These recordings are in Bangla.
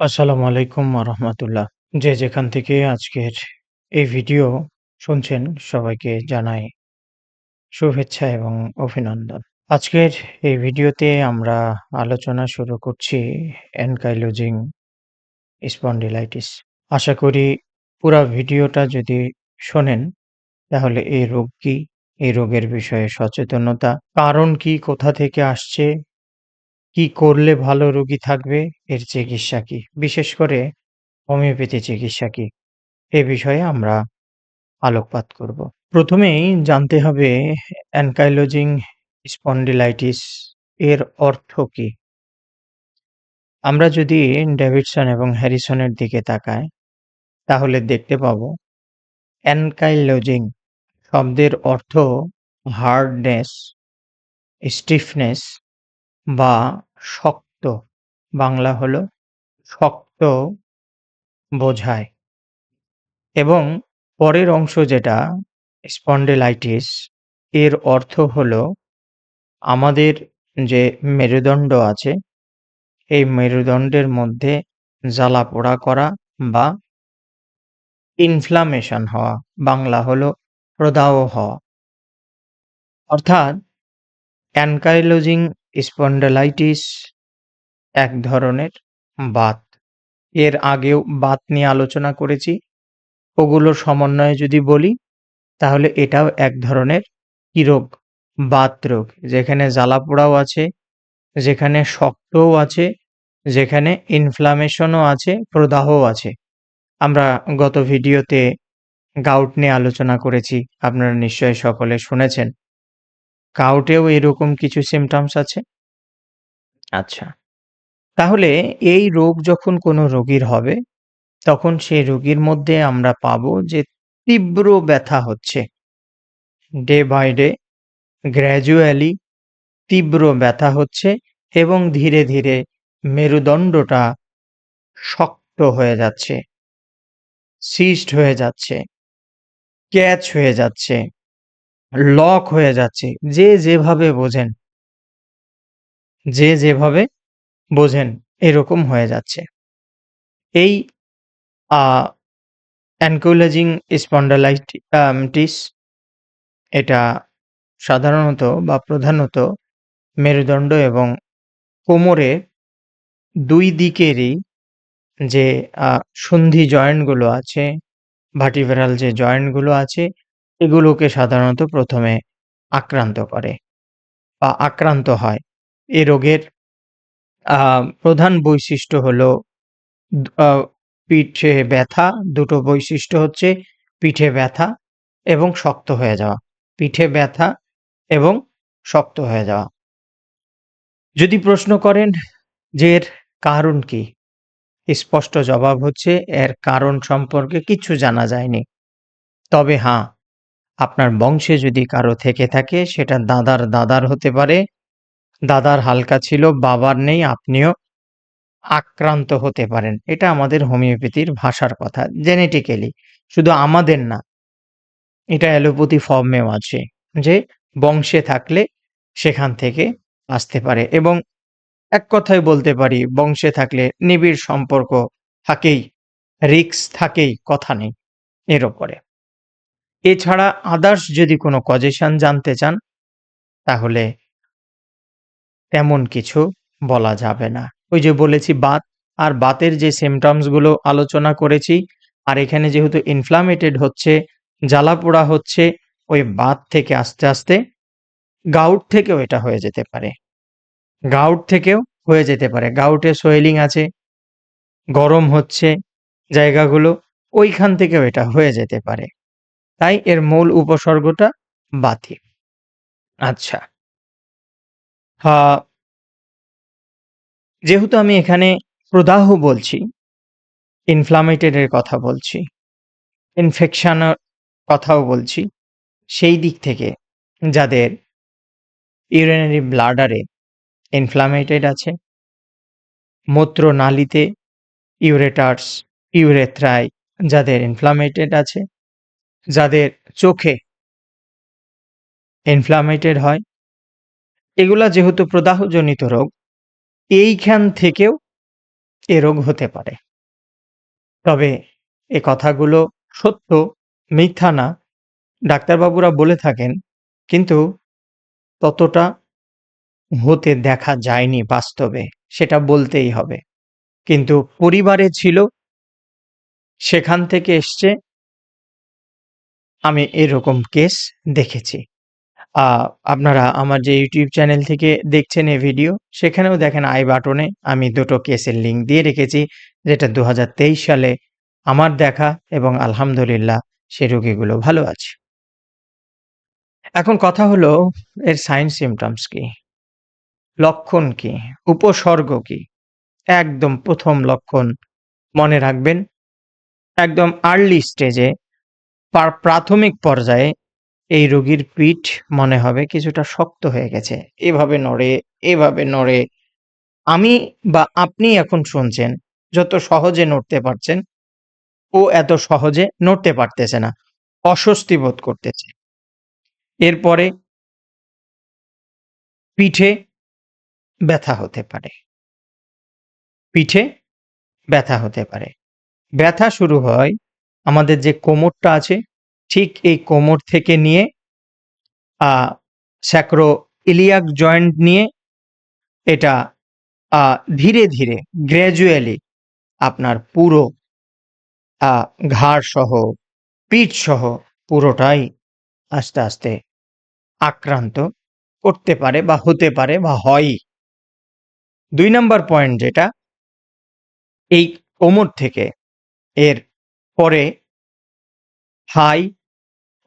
আসসালামু আলাইকুম রহমতুল্লাহ যে যেখান থেকে আজকের এই ভিডিও শুনছেন, সবাইকে জানাই শুভেচ্ছা এবং অভিনন্দন। আজকের এই ভিডিওতে আমরা আলোচনা শুরু করছি অ্যানকাইলোজিং স্পন্ডিলাইটিস। আশা করি পুরা ভিডিওটা যদি শোনেন, তাহলে এই রোগ কি? এই রোগের বিষয়ে সচেতনতা। কারণ কি? কোথা থেকে আসছে? কি করলে ভালো রোগী থাকবে এর চিকিৎসা কি? বিশেষ করে হোমিওপ্যাথি চিকিৎসা কি? এ বিষয়ে আমরা আলোকপাত করব। প্রথমেই জানতে হবে অ্যানকাইলোজিং স্পন্ডিলাইটিস এর অর্থ কি? আমরা যদি ডেভিডসন এবং হ্যারিসনের দিকে তাকাই, তাহলে দেখতে পাবো অ্যানকাইলোজিং শব্দের অর্থ হার্ডনেস স্টিফনেস বা শক্ত। বাংলা হল শক্ত বোঝায়। এবং পরের অংশ যেটা, স্পন্ডিলাইটিস, এর অর্থ হলো আমাদের যে মেরুদণ্ড আছে, এই মেরুদণ্ডের মধ্যে জ্বালা পোড়া করা বা ইনফ্লামেশন হওয়া, বাংলা হলো প্রদাহ হওয়া। অর্থাৎ অ্যানকাইলোজিং স্পন্ডালাইটিস এক ধরনের বাত। এর আগেও বাত নিয়ে আলোচনা করেছি। ওগুলোর সমন্বয়ে যদি বলি, তাহলে এটাও এক ধরনের কি রোগ? বাত রোগ। যেখানে জ্বালা পোড়াও আছে, যেখানে শক্তও আছে, যেখানে ইনফ্লামেশনও আছে, প্রদাহও আছে। আমরা গত ভিডিওতে গাউট নিয়ে আলোচনা করেছি। আপনারা নিশ্চয়ই সকলে শুনেছেন। গাউটেও এরকম কিছু সিমটমস আছে? আচ্ছা। তাহলে এই রোগ যখন কোনো রোগীর হবে তখন সেই রোগীর মধ্যে আমরা পাবো যে তীব্র ব্যথা হচ্ছে। ডে বাই ডে গ্র্যাজুয়ালি তীব্র ব্যথা হচ্ছে এবং ধীরে ধীরে মেরুদণ্ডটা শক্ত হয়ে যাচ্ছে সিস্ট হয়ে যাচ্ছে ক্যাচ হয়ে যাচ্ছে। লক হয়ে যাচ্ছে। যে যেভাবে বোঝেন। যে যেভাবে বোঝেন, এরকম হয়ে যাচ্ছে। এই অ্যানকোলজিং স্পন্ডালাইটিস এটা সাধারণত বা প্রধানত মেরুদণ্ড এবং কোমরে দুই দিকেরই যে সন্ধি জয়েন্টগুলো আছে ভার্টিভেরাল যে জয়েন্টগুলো আছে এগুলোকে সাধারণত প্রথমে আক্রান্ত করে বা আক্রান্ত হয়। এ রোগের প্রধান বৈশিষ্ট্য হলো পিঠে ব্যথা, দুটো বৈশিষ্ট্য হচ্ছে পিঠে ব্যথা এবং শক্ত হয়ে যাওয়া। পিঠে ব্যথা এবং শক্ত হয়ে যাওয়া। যদি প্রশ্ন করেন যে এর কারণ কি, স্পষ্ট জবাব হচ্ছে এর কারণ সম্পর্কে কিছু জানা যায়নি। তবে হ্যাঁ আপনার বংশে যদি কারও থেকে থাকে, সেটা দাদার দাদার হতে পারে। দাদার হালকা ছিল, বাবার নেই, আপনিও আক্রান্ত হতে পারেন। এটা আমাদের হোমিওপ্যাথির ভাষার কথা, জেনেটিক্যালি। শুধু আমাদের না, এটা অ্যালোপ্যাথি ফর্মেও আছে যে বংশে থাকলে সেখান থেকে আসতে পারে। এবং এক কথায় বলতে পারি, বংশে থাকলে নিবিড় সম্পর্ক থাকেই রিক্স থাকেই, কথা নেই, এর ওপরে এছাড়া আদার্স যদি কোনো কজেশন জানতে চান, তাহলে তেমন কিছু বলা যাবে না। ওই যে বলেছি বাত, আর বাতের যে সিমটমসগুলো আলোচনা করেছি, আর এখানে যেহেতু ইনফ্লামেটেড হচ্ছে, জ্বালা পোড়া হচ্ছে, ওই বাত থেকে আস্তে আস্তে গাউট থেকেও এটা হয়ে যেতে পারে। গাউট থেকেও হয়ে যেতে পারে। গাউটে সোয়েলিং আছে, গরম হচ্ছে জায়গাগুলো, ওইখান থেকেও এটা হয়ে যেতে পারে। তাই এর মূল উপসর্গটা বাতি আচ্ছা। যেহেতু আমি এখানে প্রদাহ বলছি ইনফ্লামেটেডের কথা বলছি ইনফেকশনের কথাও বলছি, সেই দিক থেকে যাদের ইউরিনারি ব্লাডারে ইনফ্লামেটেড আছে, মূত্রনালীতে ইউরেটার্স ইউরেথ্রাই যাদের ইনফ্লামেটেড আছে যাদের চোখে ইনফ্লামেটেড হয় এগুলা যেহেতু প্রদাহজনিত রোগ এইখান থেকেও এ রোগ হতে পারে। তবে এ কথাগুলো সত্য, মিথ্যা না। ডাক্তারবাবুরা বলে থাকেন, কিন্তু ততটা হতে দেখা যায়নি বাস্তবে, সেটা বলতেই হবে। কিন্তু পরিবারে ছিল সেখান থেকে এসছে আমি এরকম কেস দেখেছি। আপনারা আমার যে ইউটিউব চ্যানেল থেকে দেখছেন এই ভিডিও, সেখানেও দেখেন আই বাটনে আমি দুটো কেসের লিঙ্ক দিয়ে রেখেছি, যেটা ২০২৩ সালে আমার দেখা এবং আলহামদুলিল্লাহ সে রোগীগুলো ভালো আছে। এখন কথা হলো এর সাইন সিম্পটমস কি? লক্ষণ কি? উপসর্গ কি? একদম ১ম লক্ষণ মনে রাখবেন, একদম আর্লি স্টেজে প্রাথমিক পর্যায়ে এই রোগীর পিঠ মনে হবে কিছুটা শক্ত হয়ে গেছে। এভাবে নড়ে, এভাবে নড়ে। আমি বা আপনি এখন শুনছেন, যত সহজে নড়তে পারছেন, ও এত সহজে নড়তে পারতেছে না। অস্বস্তি বোধ করতেছে। এরপরে পিঠে ব্যথা হতে পারে। পিঠে ব্যথা হতে পারে। ব্যথা শুরু হয় আমাদের যে কোমরটা আছে, ঠিক এই কোমর থেকে নিয়ে স্যাক্রো ইলিয়াক জয়েন্ট নিয়ে এটা ধীরে, ধীরে গ্র্যাজুয়ালি আপনার পুরো আ ঘাড়সহ, পিঠসহ পুরোটাই আস্তে, আস্তে আক্রান্ত করতে পারে বা হতে পারে বা হয়ই। দুই নম্বর পয়েন্ট যেটা এই কোমর থেকে এর পরে হাই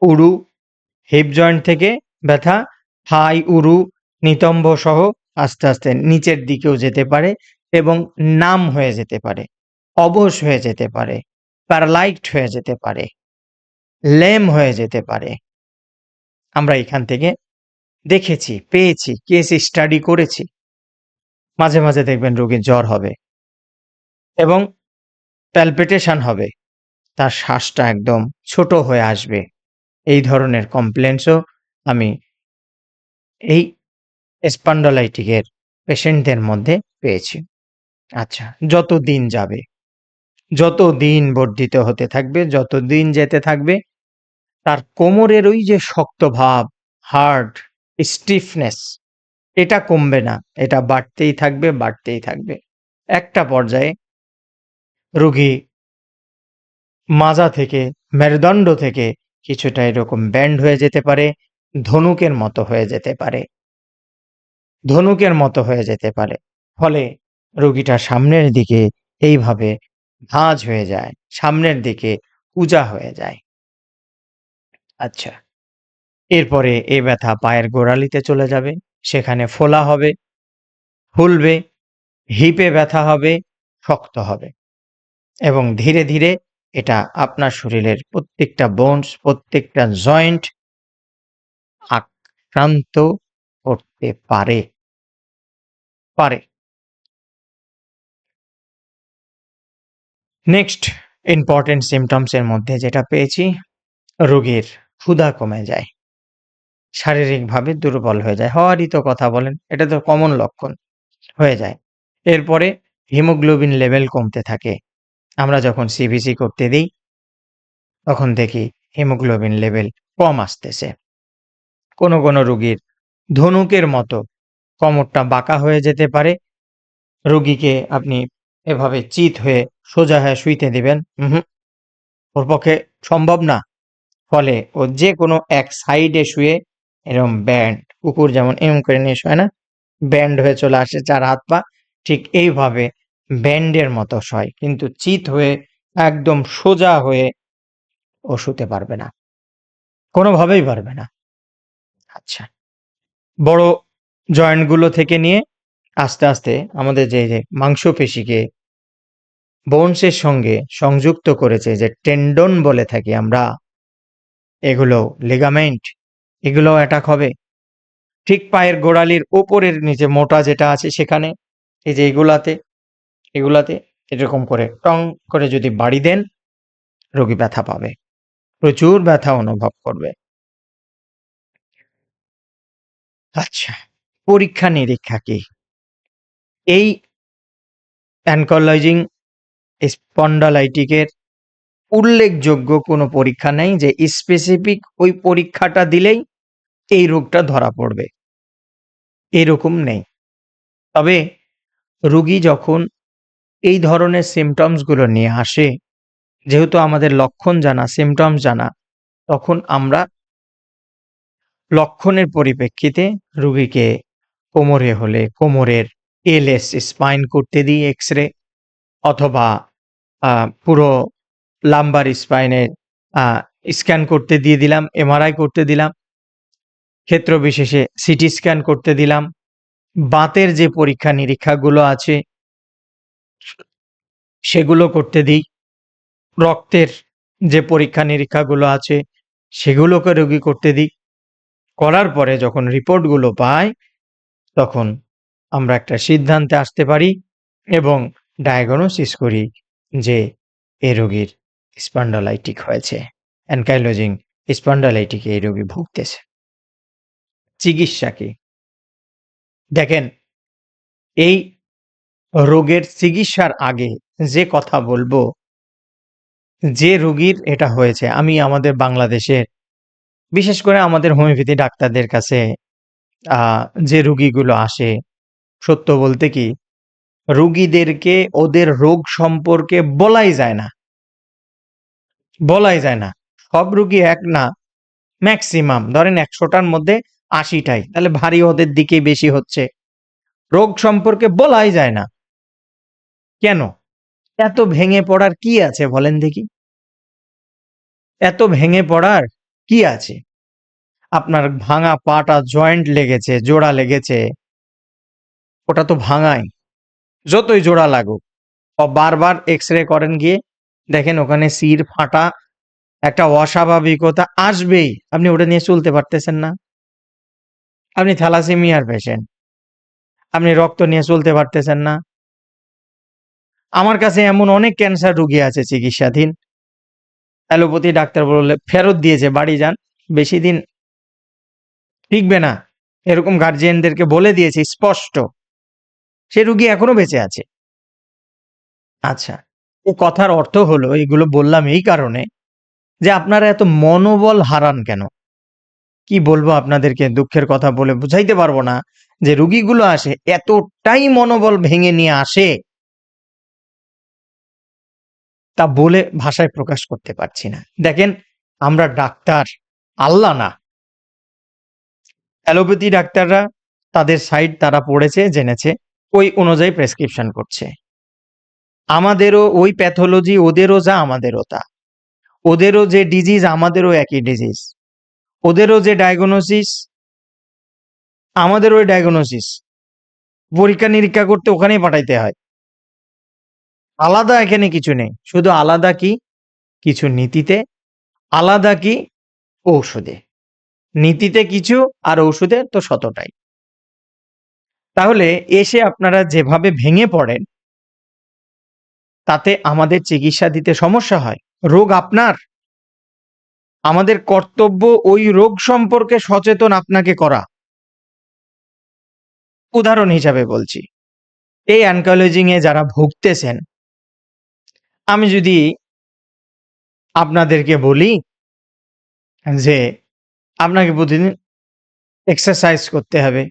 উরু, হিপ জয়েন্ট থেকে ব্যথা, হাই উরু, নিতম্ব সহ আস্তে, আস্তে নিচের দিকেও যেতে পারে এবং নাম হয়ে যেতে পারে, অবশ হয়ে যেতে পারে, প্যারালাইজড হয়ে যেতে পারে, লেম হয়ে যেতে পারে। আমরা এখান থেকে দেখেছি, পেয়েছি, কেস স্টাডি করেছি। মাঝে, মাঝে দেখবেন রোগীর জ্বর হবে এবং প্যালপিটেশন হবে। তার শ্বাসটা একদম ছোট হয়ে আসবে। এই ধরনের কমপ্লেন্টসও আমি এই স্পন্ডলাইটিকের পেশেন্টদের মধ্যে পেয়েছি। আচ্ছা, যত দিন যাবে, যত দিন বর্ধিত হতে থাকবে, যত দিন যেতে থাকবে, তার কোমরের ওই যে শক্ত ভাব, হার্ড, স্টিফনেস এটা কমবে না। এটা বাড়তেই থাকবে, বাড়তেই থাকবে। একটা পর্যায়ে রোগী মাজা থেকে, মেরুদণ্ড থেকে কিছুটা এরকম ব্যান্ড হয়ে যেতে পারে, ধনুকের মতো হয়ে যেতে পারে। ধনুকের মতো হয়ে যেতে পারে। ফলে রোগীটা সামনের দিকে এইভাবে ভাঁজ হয়ে যায়। সামনের দিকে উজা হয়ে যায়। আচ্ছা। এরপরে এ ব্যথা পায়ের গোড়ালিতে চলে যাবে। সেখানে ফোলা হবে, ফুলবে, হিপে ব্যথা হবে, শক্ত হবে এবং ধীরে, ধীরে এটা আপনার শরীরের প্রত্যেকটা বোনস, প্রত্যেকটা জয়েন্ট আক্রান্ত করতে পারে। পারে। নেক্সট ইম্পোর্টেন্ট সিম্পটমস এর মধ্যে যেটা পেয়েছি, রোগীর ক্ষুধা কমে যায়। শারীরিকভাবে দুর্বল হয়ে যায়। হওয়ারই তো কথা বলেন। এটা তো কমন লক্ষণ। হয়ে যায়। এরপরে হিমোগ্লোবিন লেভেল কমতে থাকে। আমরা যখন সিবিসি করতে দিই তখন দেখি হিমোগ্লোবিন লেভেল কম আসতেছে। কোনো, কোনো রোগীর ধনুকের মতো কোমরটা বাঁকা হয়ে যেতে পারে। রোগীকে আপনি এভাবে চিত হয়ে সোজা হয়ে শুইতে দিবেন। ওর পক্ষে সম্ভব না। ফলে ও যে কোনো এক সাইডে শুয়ে এরকম ব্যান্ড, কুকুর যেমন এরম করে নিয়ে শোয় না? ব্যান্ড হয়ে চলে আসে চার হাত পা। ঠিক এইভাবে ব্যান্ডের মতো শয়। কিন্তু চিত হয়ে একদম সোজা হয়ে ও শুতে পারবে না। কোনোভাবেই পারবে না। আচ্ছা। বড় জয়েন্টগুলো থেকে নিয়ে আস্তে, আস্তে আমাদের যে, যে মাংসপেশিকে বোনসের সঙ্গে সংযুক্ত করেছে যে টেন্ডন বলে থাকি আমরা এগুলো লিগামেন্ট এগুলোও অ্যাটাক হবে। ঠিক পায়ের গোড়ালির উপরের নিচে মোটা যেটা আছে সেখানে এই যে এগুলাতে, এগুলাতে এরকম করে টং করে যদি বাড়ি দেন, রোগী ব্যথা পাবে। প্রচুর ব্যথা অনুভব করবে। আচ্ছা, পরীক্ষা-নিরীক্ষা কি? এই অ্যানকোলজিং স্পন্ডালাইটিকের উল্লেখযোগ্য কোনো পরীক্ষা নেই যে স্পেসিফিক ওই পরীক্ষাটা দিলেই এই রোগটা ধরা পড়বে এরকম নেই তবে রুগী যখন এই ধরনের সিমটমসগুলো নিয়ে আসে। যেহেতু আমাদের লক্ষণ জানা সিমটমস জানা, তখন আমরা লক্ষণের পরিপ্রেক্ষিতে রুগীকে কোমরে হলে কোমরের এলএস স্পাইন করতে দিই এক্স রে অথবা পুরো লাম্বার স্পাইনের স্ক্যান করতে দিয়ে দিলাম এমআরআই করতে দিলাম ক্ষেত্র বিশেষে সিটি স্ক্যান করতে দিলাম, বাতের যে পরীক্ষা নিরীক্ষাগুলো আছে সেগুলো করতে দিই। রক্তের যে পরীক্ষা নিরীক্ষাগুলো আছে, সেগুলোকে রোগী করতে দিই। করার পরে যখন রিপোর্টগুলো পাই, তখন আমরা একটা সিদ্ধান্তে আসতে পারি এবং ডায়াগনোসিস করি যে এ রোগীর স্পন্ডালাইটিক হয়েছে। অ্যানকাইলোজিং স্পন্ডালাইটিকে এই রোগী ভুগতেছে। চিকিৎসা কি? দেখেন, এই রোগের চিকিৎসার আগে যে কথা বলব, যে রুগীর এটা হয়েছে, আমি আমাদের বাংলাদেশের, বিশেষ করে আমাদের হোমিওপ্যাথি ডাক্তারদের কাছে যে রুগীগুলো আসে, সত্য বলতে কি, রুগীদেরকে ওদের রোগ সম্পর্কে বলাই যায় না। বলাই যায় না। সব রুগী এক না, ম্যাক্সিমাম, ধরেন একশোটার মধ্যে আশিটাই, তাহলে ভারী ওদের দিকেই বেশি হচ্ছে। রোগ সম্পর্কে বলাই যায় না। কেন? এত ভেঙে পড়ার কি আছে বলেন দেখি? এত ভেঙে পড়ার কি আছে? আপনার ভাঙা পাটা জয়েন্ট লেগেছে, জোড়া লেগেছে। ওটা তো ভাঙাই। যতই জোড়া লাগুক। বারবার এক্স রে করেন গিয়ে দেখেন ওখানে সির ফাটা, একটা অস্বাভাবিকতা আসবেই। আপনি ওটা নিয়ে চলতে পারতেছেন না। আপনি থ্যালাসেমিয়ার পেশেন্ট আপনি রক্ত নিয়ে চলতে পারতেছেন না। আমার কাছে এমন অনেক ক্যান্সার রুগী আছে চিকিৎসাধীন। অ্যালোপ্যাথি ডাক্তার বললে, ফেরত দিয়েছে, বাড়ি যান, বেশি দিন টিকবে না। এরকম গার্জিয়ানদেরকে বলে দিয়েছে, স্পষ্ট। সে রুগী এখনও বেঁচে আছে। আচ্ছা ও কথার অর্থ হলো, এগুলো বললাম এই কারণে যে আপনারা এত মনোবল হারান কেন? কি বলব আপনাদেরকে? দুঃখের কথা বলে বুঝাইতে পারব না যে রুগীগুলো আসে, এতটাই মনোবল ভেঙে নিয়ে আসে তা বলে ভাষায় প্রকাশ করতে পারছি না। দেখেন, আমরা ডাক্তার, আল্লাহ না। অ্যালোপ্যাথি ডাক্তাররা তাদের সাইড তারা পড়েছে, জেনেছে, ওই অনুযায়ী প্রেসক্রিপশন করছে। আমাদেরও ওই প্যাথোলজি, ওদেরও যা, আমাদেরও তা। ওদেরও যে ডিজিজ আমাদেরও একই ডিজিজ ওদেরও যে ডায়াগনোসিস আমাদের ওই ডায়াগনোসিস পরীক্ষা নিরীক্ষা করতে ওখানেই পাঠাইতে হয়। আলাদা এখানে কিছু নেই। শুধু আলাদা কি? কিছু নীতিতে, আলাদা কি? ঔষধে। নীতিতে কিছু আর ঔষধে তো শতটাই। তাহলে এসে আপনারা যেভাবে ভেঙে পড়েন, তাতে আমাদের চিকিৎসা দিতে সমস্যা হয়। রোগ আপনার? আমাদের কর্তব্য ওই রোগ সম্পর্কে সচেতন আপনাকে করা। উদাহরণ হিসাবে বলছি। এই অ্যানকোলজিং এ যারা ভুগতেছেন আমি যদি আপনাদেরকে বলি যে আপনাকে প্রতিদিন এক্সারসাইজ করতে হবে।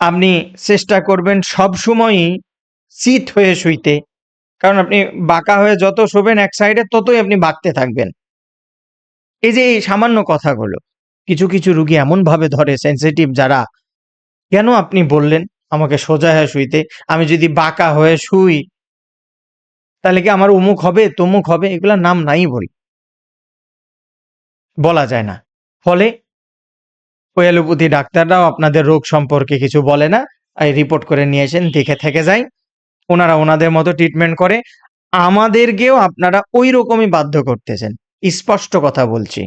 আপনি চেষ্টা করবেন সব সময়ই চিত হয়ে শুইতে। কারণ আপনি বাঁকা হয়ে যত শোবেন এক সাইডে ততই আপনি বাঁকতে থাকবেন। এই যে এই সামান্য কথাগুলো, কিছু কিছু রুগী এমন ভাবে ধরে সেন্সিটিভ যারা, কেন আপনি বললেন আমাকে সোজা হয়ে শুইতে? আমি যদি বাঁকা হয়ে শুই তাহলে কি আমার অমুক হবে, তমুক হবে? এগুলা নাম নাই বলি। বলা যায় না। ফলে ওই ডাক্তাররাও আপনাদের রোগ সম্পর্কে কিছু বলে না এই রিপোর্ট করে নিয়ে এসেন, দেখে থেকে যায় ওনারা ওনাদের মতো ট্রিটমেন্ট করে। আমাদেরকেও আপনারা ওই রকমই বাধ্য করতেছেন। স্পষ্ট কথা বলছি।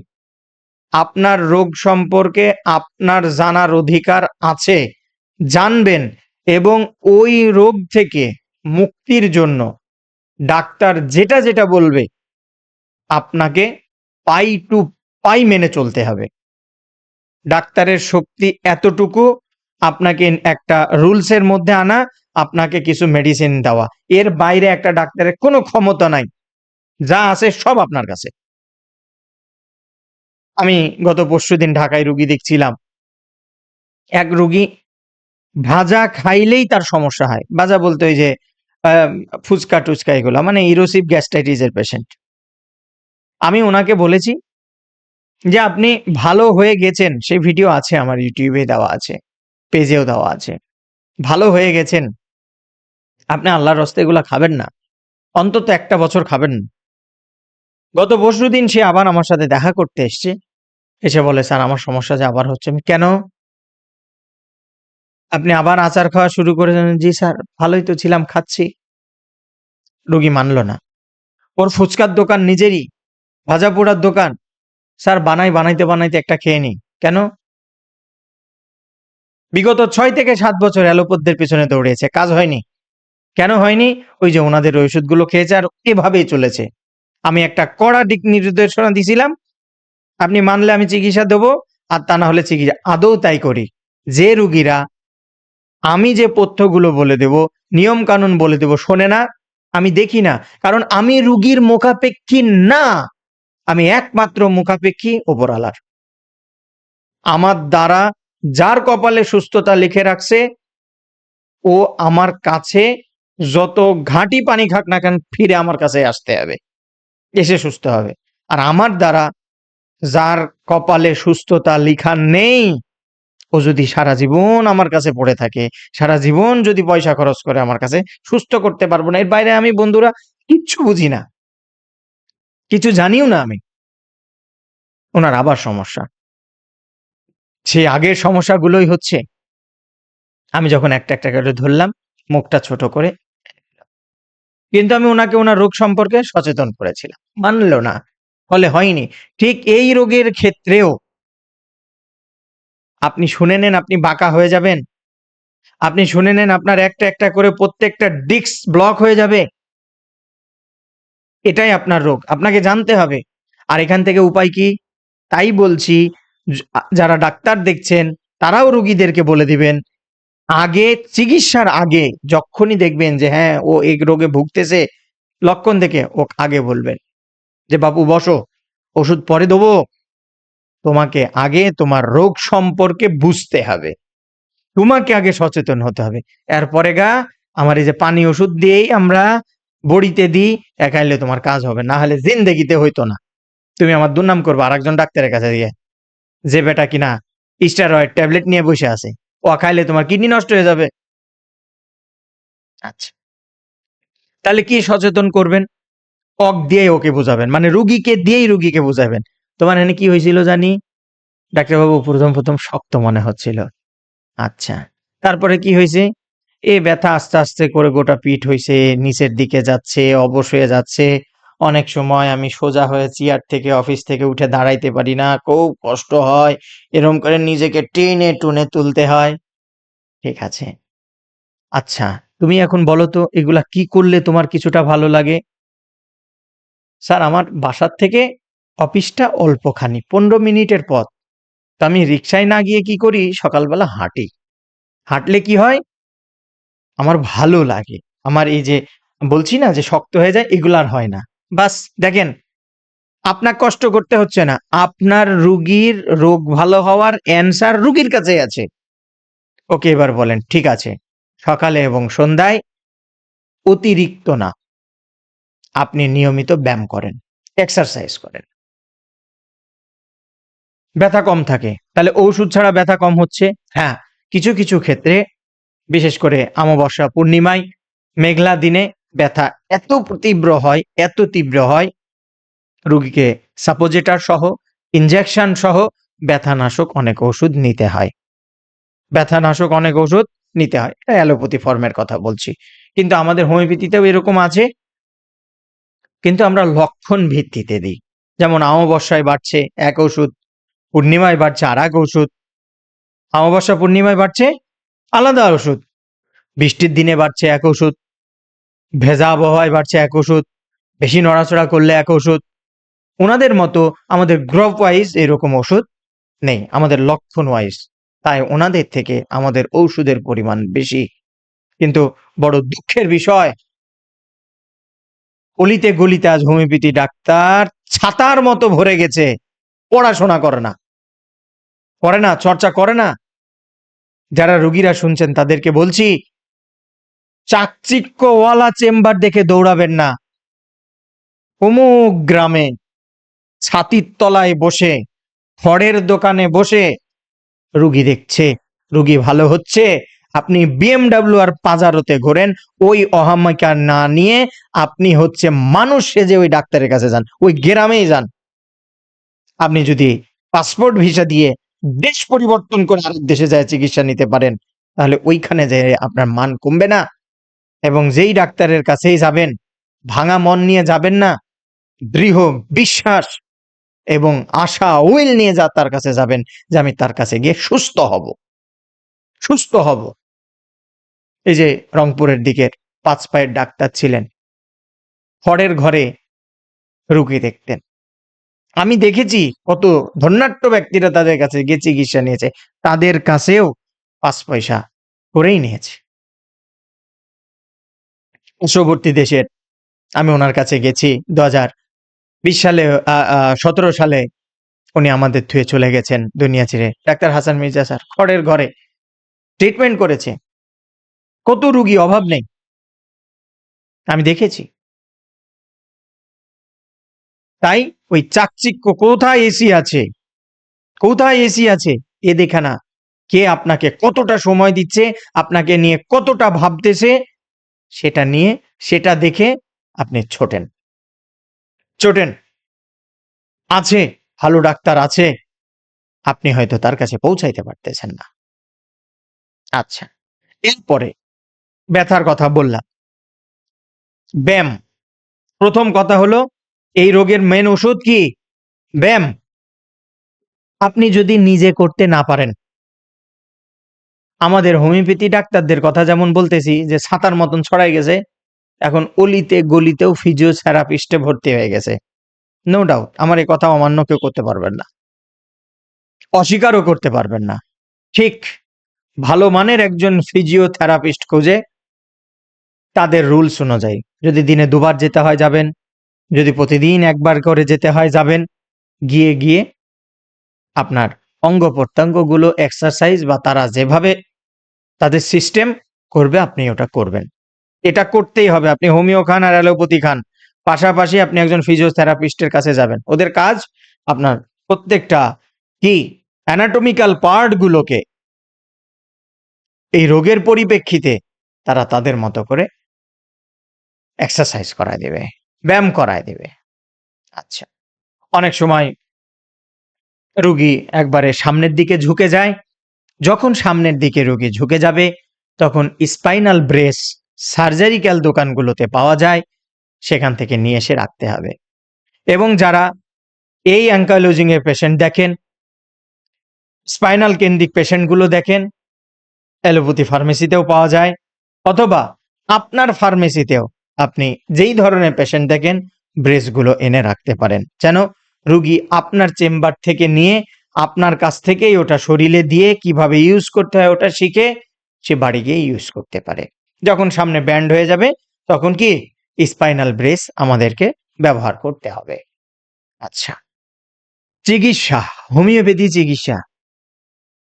আপনার রোগ সম্পর্কে আপনার জানার অধিকার আছে, জানবেন এবং ওই রোগ থেকে মুক্তির জন্য ডাক্তার যেটা যেটা বলবে, আপনাকে পাই টু পাই মেনে চলতে হবে। ডাক্তারের শক্তি এতটুকু, আপনাকে একটা রুলসের মধ্যে আনা, আপনাকে কিছু মেডিসিন দেওয়া। এর বাইরে একটা ডাক্তারের কোনো ক্ষমতা নাই। যা আছে সব আপনার কাছে। আমি গত পরশুদিন ঢাকায় রুগী দেখছিলাম। এক রুগী ভাজা খাইলেই তার সমস্যা হয়। ভাজা বলতে ওই যে ফুচকা টুচকা এগুলো মানে ইরোসিভ গ্যাস্ট্রাইটিসের পেশেন্ট আমি ওনাকে বলেছি যে, আপনি ভালো হয়ে গেছেন। সেই ভিডিও আছে আমার ইউটিউবে দেওয়া আছে পেজেও দেওয়া আছে। ভালো হয়ে গেছেন? আপনি আল্লাহর রস্তে এগুলো খাবেন না? অন্তত একটা বছর খাবেন না? গত পরশু দিন সে আবার আমার সাথে দেখা করতে এসছে। এসে বলে, স্যার, আমার সমস্যা যে আবার হচ্ছে। আমি, কেন? আপনি আবার আচার খাওয়া শুরু করেছেন। জি স্যার, ভালোই তো ছিলাম, খাচ্ছি। রুগী মানলো না। ওর ফুচকার দোকান নিজেরই, ভাজা পোড়ার দোকান। স্যার, বানাই, বানাইতে বানাইতে একটা খেয়ে নি কেন? বিগত ছয় থেকে সাত বছর অ্যালোপথদের পিছনে দৌড়িয়েছে, কাজ হয়নি। কেন হয়নি? ওই যে ওনাদের ওষুধগুলো খেয়েছে আর এভাবেই চলেছে। আমি একটা কড়া দিক নির্দেশনা দিছিলাম, আপনি মানলে আমি চিকিৎসা দেবো, আর তা না হলে চিকিৎসা, আদৌ তাই করি। যে রুগীরা আমি যে পথ্যগুলো বলে দেব নিয়ম কানুন বলে দেব, শোনে না, আমি দেখি না। কারণ আমি রুগীর মুখাপেক্ষী না, আমি একমাত্র মুখাপেক্ষী ওপরালার আমার দ্বারা যার কপালে সুস্থতা লিখে রাখছে, ও আমার কাছে যত ঘাঁটি পানি খাক না কেন, ফিরে আমার কাছে আসতে হবে, এসে সুস্থ হবে। আর আমার দ্বারা যার কপালে সুস্থতা লিখা নেই ও যদি সারা জীবন আমার কাছে পড়ে থাকে, সারা জীবন যদি পয়সা খরচ করে আমার কাছে, সুস্থ করতে পারব না। এর বাইরে আমি, বন্ধুরা, কিচ্ছু বুঝি না। কিছু জানিও না আমি। ওনার আবার সমস্যা। সেই আগের সমস্যাগুলোই হচ্ছে। আমি যখন একটা একটা করে ধরলাম, মুখটা ছোট করে, কিন্তু আমি ওনাকে ওনার রোগ সম্পর্কে সচেতন করেছিলাম। মানলো না। ফলে হয়নি। ঠিক এই রোগের ক্ষেত্রেও আপনি শুনে নেন আপনি বাঁকা হয়ে যাবেন। আপনি শুনে নেন আপনার একটা একটা করে প্রত্যেকটা ডিস্ক ব্লক হয়ে যাবে। এটাই আপনার রোগ, আপনাকে জানতে হবে। আর এখান থেকে উপায় কি? তাই বলছি যারা ডাক্তার দেখছেন, তারাও রুগীদেরকে বলে দিবেন, আগে, চিকিৎসার আগে যখনই দেখবেন যে হ্যাঁ ও এই রোগে ভুগতেছে, লক্ষণ দেখে ও আগে বলবেন যে, বাবু, বসো, ওষুধ পরে দেবো। তোমাকে আগে তোমার রোগ সম্পর্কে বুঝতে হবে। তোমাকে আগে সচেতন হতে হবে। এরপরে গা, আমার এই যে পানি ওষুধ দিয়েই আমরা বড়িতে দিই একাইলে তোমার কাজ হবে। না হলে জিন্দেগিতে হইতো না। তুমি আমার দুর্নাম করবে আরেকজন ডাক্তারের কাছে দিয়ে যে বেটা কিনা স্টেরয়েড ট্যাবলেট নিয়ে বসে আছে, ও খাইলে তোমার কিডনি নষ্ট হয়ে যাবে। আচ্ছা। তাহলে কি সচেতন করবেন? অক দিয়েই ওকে বোঝাবেন। মানে রুগীকে দিয়েই রুগীকে বোঝাবেন। তোমার এখানে কি হয়েছিল জানি? ডাক্তারবাবু প্রথম প্রথম শক্ত মনে হচ্ছিল। আচ্ছা তারপরে কি হয়েছে? এ ব্যথা আস্তে আস্তে করে গোটা পিঠ হয়েছে নিচের দিকে যাচ্ছে, অবশ হয়ে যাচ্ছে। অনেক সময় আমি সোজা হয়ে চেয়ার থেকে অফিস থেকে উঠে দাঁড়াইতে পারি না, খুব কষ্ট হয়। এরকম করে নিজেকে টেনে টুনে তুলতে হয়। ঠিক আছে। আচ্ছা তুমি এখন বলো তো, এগুলা কি করলে তোমার কিছুটা ভালো লাগে? স্যার, আমার বাসার থেকে অফিসটা অল্পখানি, পনেরো মিনিটের পথ। তো আমি রিক্সায় না গিয়ে কি করি? সকালবেলা হাঁটি। হাঁটলে কি হয়? আমার ভালো লাগে। আমার এই যে বলছি না যে শক্ত হয়ে যায়, এগুলো আর হয় না। বাস, দেখেন, আপনার কষ্ট করতে হচ্ছে না। আপনার রুগীর রোগ ভালো হওয়ার অ্যান্সার রুগীর কাছেই আছে। ওকে, এবার বলেন, ঠিক আছে। সকালে এবং সন্ধ্যায় অতিরিক্ত না। আপনি নিয়মিত ব্যায়াম করেন, এক্সারসাইজ করেন। ব্যথা কম থাকে। তাহলে ঔষধ ছাড়া ব্যথা কম হচ্ছে। হ্যাঁ কিছু কিছু ক্ষেত্রে, বিশেষ করে অমাবস্যা পূর্ণিমায়, মেঘলা দিনে ব্যথা এত তীব্র হয়, এত তীব্র হয়, রুগীকে সাপোজিটার সহ, ইনজেকশন সহ ব্যথানাশক অনেক ওষুধ নিতে হয়। ব্যথানাশক অনেক ওষুধ নিতে হয়। এটা অ্যালোপ্যাথি ফর্মের কথা বলছি। কিন্তু আমাদের হোমিওপ্যাথিতেও এরকম আছে। কিন্তু আমরা লক্ষণ ভিত্তিতে দিই। যেমন অমাবস্যায় বাড়ছে এক ওষুধ পূর্ণিমায় বাড়ছে আর এক ওষুধ, অমাবস্যা পূর্ণিমায় বাড়ছে আলাদা ওষুধ। বৃষ্টির দিনে বাড়ছে এক ওষুধ, ভেজা আবহাওয়ায় বাড়ছে এক ওষুধ, বেশি নড়াচড়া করলে এক ওষুধ। ওনাদের মতো আমাদের গ্রপ ওয়াইজ এরকম ওষুধ নেই, আমাদের লক্ষণ ওয়াইজ। তাই ওনাদের থেকে আমাদের ঔষধের পরিমাণ বেশি। কিন্তু বড় দুঃখের বিষয়, অলিতে গলিতে আজ হোমিওপ্যাথি ডাক্তার ছাতার মতো ভরে গেছে, পড়াশোনা করে না। করে না, চর্চা করে না। যারা রুগীরা শুনছেন, তাদেরকে বলছি, চাকচিক্যওয়ালা চেম্বার দেখে দৌড়াবেন না। অমুক গ্রামে ছাতির তলায় বসে, খড়ের দোকানে বসে রুগী দেখছে, রুগী ভালো হচ্ছে, আপনি বিএমডাব্লিউ আর পাজারোতে ঘোরেন, ওই অহামিকা না নিয়ে আপনি হচ্ছে মানুষ সেজে ওই ডাক্তারের কাছে যান, ওই গ্রামেই যান। আপনি যদি পাসপোর্ট ভিসা দিয়ে দেশ পরিবর্তন করে আরেক দেশে যায় চিকিৎসা নিতে পারেন, তাহলে ওইখানে যে আপনার মান কমবে না। এবং যেই ডাক্তারের কাছেই যাবেন, ভাঙা মন নিয়ে যাবেন না, দৃঢ় বিশ্বাস এবং আশা, উইল নিয়ে যা তার কাছে যাবেন যে আমি তার কাছে গিয়ে সুস্থ হব। সুস্থ হব। এই যে রংপুরের দিকের পাঁচ পায়ের ডাক্তার ছিলেন খড়ের ঘরে রুগী দেখতেন। আমি দেখেছি কত ধন্যাট্য ব্যক্তিরা তাদের কাছে গিয়ে চিকিৎসা নিয়েছে। তাদের কাছেও পাঁচ পয়সা করেই নিয়েছে। পার্শ্ববর্তী দেশের আমি ওনার কাছে গেছি দু হাজার বিশ সালে সতেরো সালে উনি আমাদের থুয়ে চলে গেছেন দুনিয়া ছেড়ে। ডাক্তার হাসান মির্জা স্যার খড়ের ঘরে ট্রিটমেন্ট করেছে। কত রুগী অভাব নেই। আমি দেখেছি। তাই ওই চাকচিক্য কোথায় এসি আছে? কোথায় এসি আছে? এ দেখে না। কে আপনাকে কতটা সময় দিচ্ছে, আপনাকে নিয়ে কতটা ভাবতেছে, সেটা নিয়ে, সেটা দেখে আপনি ছোটেন। ছোটেন। আছে, ভালো ডাক্তার আছে। আপনি হয়তো তার কাছে পৌঁছাইতে পারতেছেন না। আচ্ছা এরপরে ব্যথার কথা বললাম। ব্যায়াম। প্রথম কথা হলো এই রোগের মেন ওষুধ কি? ব্যায়াম। আপনি যদি নিজে করতে না পারেন, আমাদের হোমিওপ্যাথি ডাক্তারদের কথা যেমন বলতেছি যে ছাতার মতন ছড়াই গেছে, এখন অলিতে গলিতেও ফিজিওথেরাপিস্টে ভর্তি হয়ে গেছে। নো ডাউট আমার এই কথা অমান্য কেউ করতে পারবেন না। অস্বীকারও করতে পারবেন না। ঠিক, ভালো মানের একজন ফিজিওথেরাপিস্ট খুঁজে, তাদের রুলস অনুযায়ী। যদি দিনে দুবার যেতে হয় যাবেন যদি প্রতিদিন একবার করে যেতে হয় যাবেন, গিয়ে গিয়ে আপনার অঙ্গ প্রত্যঙ্গগুলো এক্সারসাইজ বা তারা যেভাবে তাদের সিস্টেম করবে, আপনি ওটা করবেন। এটা করতেই হবে। আপনি হোমিও খান আর অ্যালোপ্যাথি খান। পাশাপাশি আপনি একজন ফিজিওথেরাপিস্টের কাছে যাবেন। ওদের কাজ আপনার প্রত্যেকটা কি? অ্যানাটমিক্যাল পার্টগুলোকে এই রোগের পরিপ্রেক্ষিতে তারা তাদের মতো করে এক্সারসাইজ করায় দেবে। ব্যায়াম করায় দেবে। আচ্ছা। অনেক সময় রুগী একবারে সামনের দিকে ঝুঁকে যায়। যখন সামনের দিকে রুগী ঝুঁকে যাবে তখন স্পাইনাল ব্রেস সার্জারিক্যাল দোকানগুলোতে পাওয়া যায়। সেখান থেকে নিয়ে এসে রাখতে হবে। এবং যারা এই অ্যাঙ্কালোজিং এর পেশেন্ট দেখেন স্পাইনাল কেন্দ্রিক পেশেন্টগুলো দেখেন অ্যালোপ্যাথি ফার্মেসিতেও পাওয়া যায়। অথবা আপনার ফার্মেসিতেও আপনি যেই ধরনের পেশেন্ট দেখেন ব্রেসগুলো এনে রাখতে পারেন। যেন রুগী আপনার চেম্বার থেকে নিয়ে আপনার কাছ থেকেই ওটা শরীরে দিয়ে কীভাবে ইউজ করতে হয় ওটা শিখে সে বাড়ি গিয়ে ইউজ করতে পারে। যখন সামনে ব্যান্ড হয়ে যাবে, তখন কি স্পাইনাল ব্রেস আমাদেরকে ব্যবহার করতে হবে। আচ্ছা। চিকিৎসা, হোমিওপ্যাথি চিকিৎসা।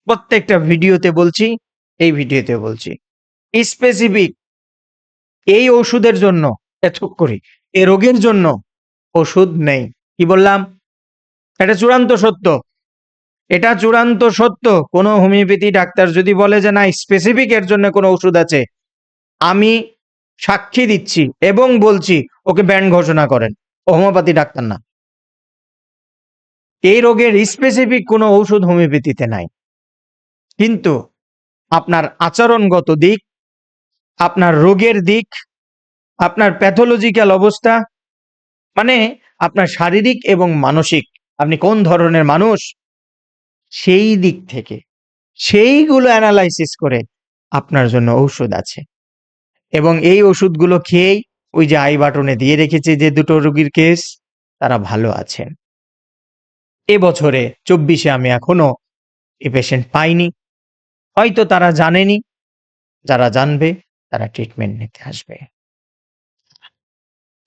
প্রত্যেকটা ভিডিওতে বলছি, এই ভিডিওতে বলছি। স্পেসিফিক এই ওষুধের জন্য এথক করি, এ রোগের জন্য ওষুধ নেই। কি বললাম? এটা চূড়ান্ত সত্য। এটা চূড়ান্ত সত্য। কোনো হোমিওপ্যাথি ডাক্তার যদি বলে যে না স্পেসিফিক এর জন্য কোনো ওষুধ আছে, আমি সাক্ষী দিচ্ছি এবং বলছি, ওকে ব্যান্ড ঘোষণা করেন। হোমিওপ্যাথি ডাক্তার না। এই রোগের স্পেসিফিক কোনো ঔষধ হোমিওপ্যাথিতে নাই। কিন্তু আপনার আচরণগত দিক আপনার রোগের দিক, আপনার প্যাথোলজিক্যাল অবস্থা মানে আপনার শারীরিক এবং মানসিক, আপনি কোন ধরনের মানুষ, সেই দিক থেকে, সেইগুলো অ্যানালাইসিস করে আপনার জন্য ঔষধ আছে। এবং এই ওষুধগুলো খেয়েই ওই যে আই বাটনে দিয়ে রেখেছে যে দুটো রোগীর কেস তারা ভালো আছেন। এবছরে চব্বিশে আমি এখনও এ পেশেন্ট পাইনি। হয়তো তারা জানেনি, যারা জানবে তারা ট্রিটমেন্ট নিতে আসবে।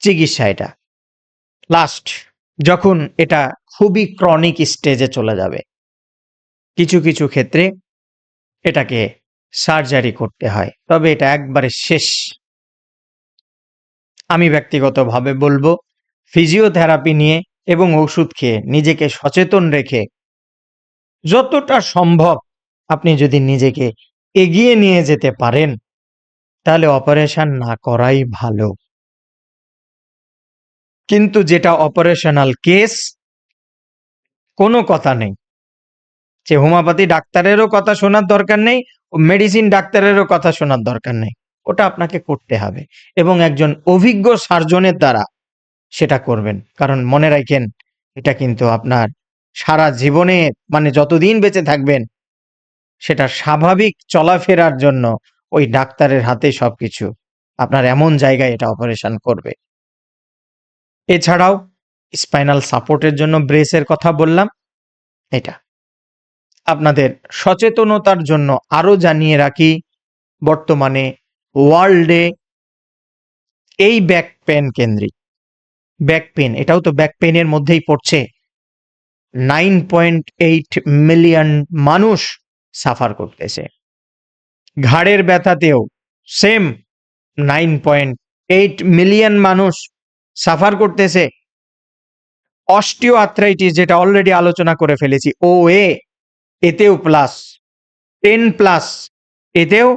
চিকিৎসা এটা। লাস্ট যখন এটা খুবই ক্রনিক স্টেজে চলে যাবে, কিছু কিছু ক্ষেত্রে এটাকে সার্জারি করতে হয়। তবে এটা একবারে শেষ। আমি ব্যক্তিগতভাবে বলব ফিজিওথেরাপি নিয়ে এবং ওষুধ খেয়ে নিজেকে সচেতন রেখে যতটা সম্ভব আপনি যদি নিজেকে এগিয়ে নিয়ে যেতে পারেন তাহলে অপারেশন না করাই ভালো। কিন্তু যেটা অপারেশনাল কেস কোনো কথা নেই। যে হোমিওপ্যাথি ডাক্তারেরও কথা শোনার দরকার নেই, ও মেডিসিন ডাক্তারেরও কথা শোনার দরকার নেই। ওটা আপনাকে করতে হবে। এবং একজন অভিজ্ঞ সার্জনের দ্বারা সেটা করবেন। কারণ মনে রাখেন, এটা কিন্তু আপনার সারা জীবনে মানে যতদিন বেঁচে থাকবেন, সেটা স্বাভাবিক চলাফেরার জন্য ওই ডাক্তারের হাতে সবকিছু। আপনার এমন জায়গায় এটা অপারেশন করবে। এছাড়াও স্পাইনাল সাপোর্টের জন্য ব্রেসের কথা বললাম। এটা। আপনাদের সচেতনতার জন্য আরও জানিয়ে রাখি, বর্তমানে ওয়ার্ল্ডে এই ব্যাক পেন কেন্দ্রিক। ব্যাক পেন এটাও তো ব্যাক পেনের মধ্যেই পড়ছে। নাইন পয়েন্ট এইট মিলিয়ন মানুষ সাফার করতেছে। ঘাড়ের ব্যথাতেও same nine point eight million মানুষ সাফার করতেছে অস্টিও আর্থ্রাইটিস যেটা অলরেডি আলোচনা করে ফেলেছি ও এ এতেও প্লাস টেন প্লাস এতেও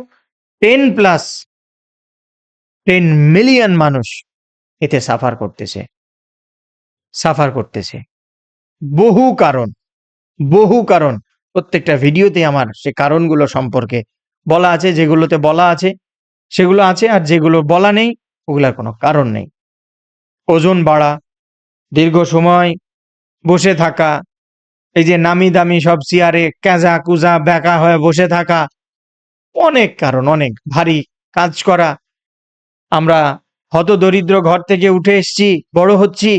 টেন প্লাস টেন মিলিয়ন মানুষ এতে সাফার করতেছে সাফার করতেছে। বহু কারণ বহু কারণ। প্রত্যেকটা ভিডিওতে আমার সে কারণগুলো সম্পর্কে বলা আছে, যেগুলোতে বলা আছে, সেগুলো আছে আর যেগুলো বলা নেই, ওগুলার কোনো কারণ নেই। ওজন বাড়া, দীর্ঘ সময় বসে থাকা, এই যে নামি দামি সব চেয়ারে ক্যাজা কুজা ব্যাকা হয়ে বসে থাকা, অনেক কারণ, অনেক ভারী কাজ করা। আমরা হত দরিদ্র ঘর থেকে উঠে এসছি, বড় হচ্ছি,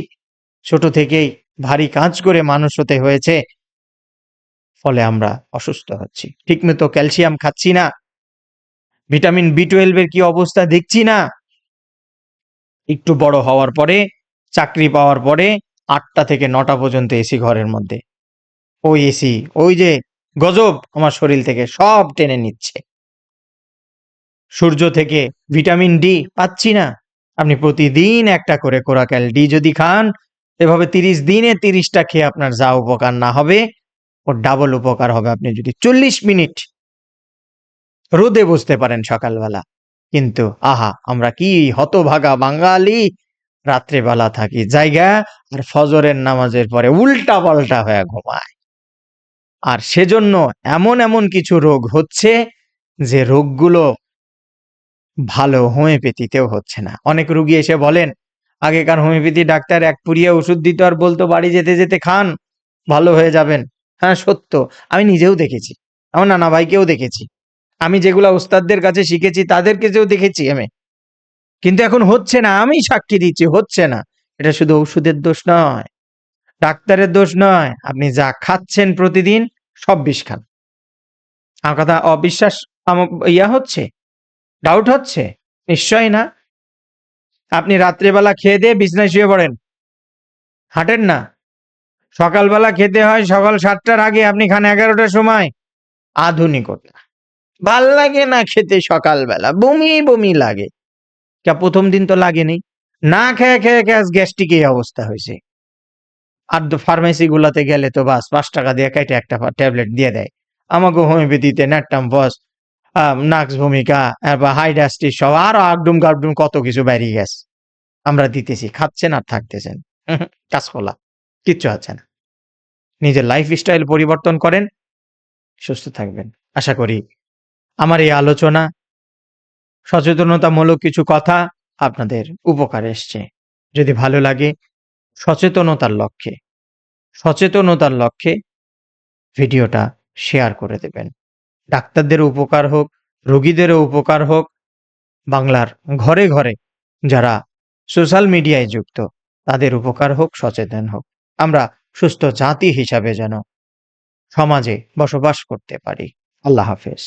ছোট থেকেই ভারী কাজ করে মানুষ হতে হয়েছে। ফলে আমরা অসুস্থ হচ্ছি। ঠিক মতো ক্যালসিয়াম খাচ্ছি না। ভিটামিন বি টুয়েলভের কি অবস্থা দেখছি না। একটু বড় হওয়ার পরে, চাকরি পাওয়ার পরে আটটা থেকে নটা পর্যন্ত এসি ঘরের মধ্যে। ওই এসি, ওই যে গজব আমার শরীর থেকে সব টেনে নিচ্ছে। সূর্য থেকে ভিটামিন ডি পাচ্ছি না। আপনি প্রতিদিন একটা করে কোরাক্যাল ডি যদি খান, এভাবে তিরিশ দিনে তিরিশটা খেয়ে আপনার যা উপকার না হবে ওর ডাবল উপকার হবে। আপনি যদি চল্লিশ মিনিট রোদে বসতে পারেন সকালবেলা। কিন্তু আহা, আমরা কি হতভাগা বাঙালি? রাত্রেবেলা থাকি, জায়গা আর ফজরের নামাজের পরে উল্টা পাল্টা হয়ে ঘুমায় আর সেজন্য এমন এমন কিছু রোগ হচ্ছে যে রোগগুলো ভালো হোমিওপ্যাথিতেও হচ্ছে না। অনেক রুগী এসে বলেন, আগেকার হোমিওপ্যাথি ডাক্তার এক পুরিয়া ওষুধ দিত আর বলতো বাড়ি যেতে যেতে খান, ভালো হয়ে যাবেন। হ্যাঁ সত্য। আমি নিজেও দেখেছি। আমার নানা ভাইকেও দেখেছি। আমি যেগুলা ওস্তাদদের কাছে শিখেছি, তাদেরকে যেও দেখেছি আমি। কিন্তু এখন হচ্ছে না, আমি সাক্ষী দিচ্ছি, হচ্ছে না। এটা শুধু ওষুধের দোষ নয়, ডাক্তারের দোষ নয়। আপনি যা খাচ্ছেন প্রতিদিন, সব বিষ খান। আমার কথা অবিশ্বাস ইয়া হচ্ছে ডাউট হচ্ছে, নিশ্চয়ই না। আপনি রাত্রেবেলা খেয়ে দিয়ে বিছনায় শুয়ে পড়েন। হাঁটেন না। সকালবেলা খেতে হয় সকাল সাতটার আগে, আপনি খান এগারোটার সময়। আধুনিকতা। ভালো লাগে না খেতে সকালবেলা, বমি বমি লাগে। তা প্রথম দিন তো লাগেনি। না খেয়ে খেয়ে খেয়ে গ্যাস্ট্রিক এই অবস্থা হয়েছে। আর ফার্মেসি গুলাতে গেলে তো বাস, পাঁচ টাকা দিয়ে কেটে একটা ট্যাবলেট দিয়ে দেয়। আমাকে হোমিওপ্যাথিতে ন্যাট্টাম বস নাক্স ভূমিকা বা হাইডাস্টি সব, আরও আগডুম গাবডুম কত কিছু বেরিয়ে গেছে। আমরা দিতেছি, খাচ্ছেন আর থাকতেছেন। কাজকলা কিচ্ছু আছে না। নিজের লাইফ স্টাইল পরিবর্তন করেন, সুস্থ থাকবেন। আশা করি আমার এই আলোচনা সচেতনতামূলক কিছু কথা আপনাদের উপকার এসছে। যদি ভালো লাগে, সচেতনতার লক্ষ্যে সচেতনতার লক্ষ্যে ভিডিওটা শেয়ার করে দেবেন। ডাক্তারদের উপকার হোক, রোগীদেরও উপকার হোক, বাংলার ঘরে ঘরে যারা সোশ্যাল মিডিয়ায় যুক্ত, তাদের উপকার হোক, সচেতন হোক। আমরা সুস্থ জাতি হিসাবে যেন সমাজে বসবাস করতে পারি। আল্লাহ হাফেজ।